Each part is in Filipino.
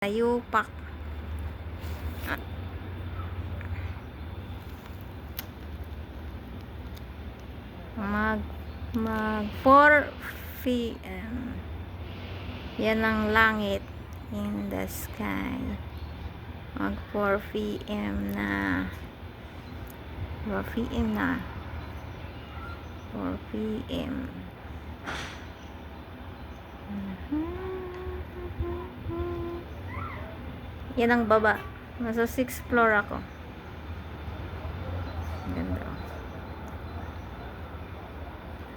Ayupak. Ah. Mag mag 4 p.m. Yan ang langit in the sky. Mag 4 p.m. na. 4 p.m. na. 4 p.m. Yan ang baba. Nasa 6th floor ako. Ganda.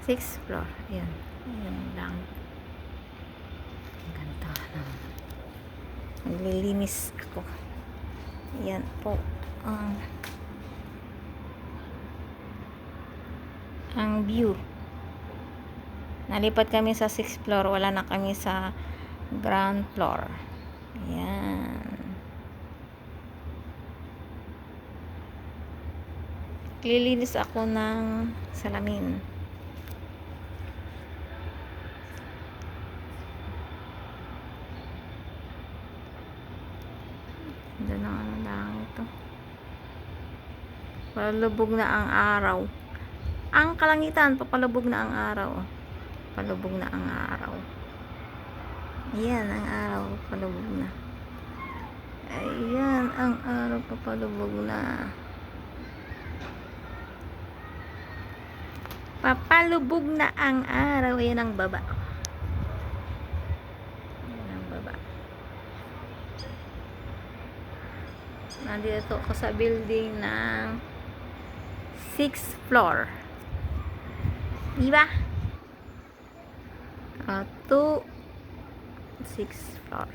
6th floor. Ayan. Ayan lang. Ang Ganda naman. Naglilinis ako. Ayan po. Ang ang view. Nalipat kami sa 6th floor. Wala na kami sa ground floor. Ayan. Lilinis ako ng salamin. Ganda ng ano lang ito. Palubog na ang araw. Ang kalangitan, papalubog na ang araw. Palubog na ang araw. Ayan, ang araw, papalubog na. Ayan, ang araw, papalubog na. Papalubog na ang araw. Ayan ang baba. Ayan ang baba. Nandito ako sa building ng 6th floor. Diba? Uh, 2 6th floor.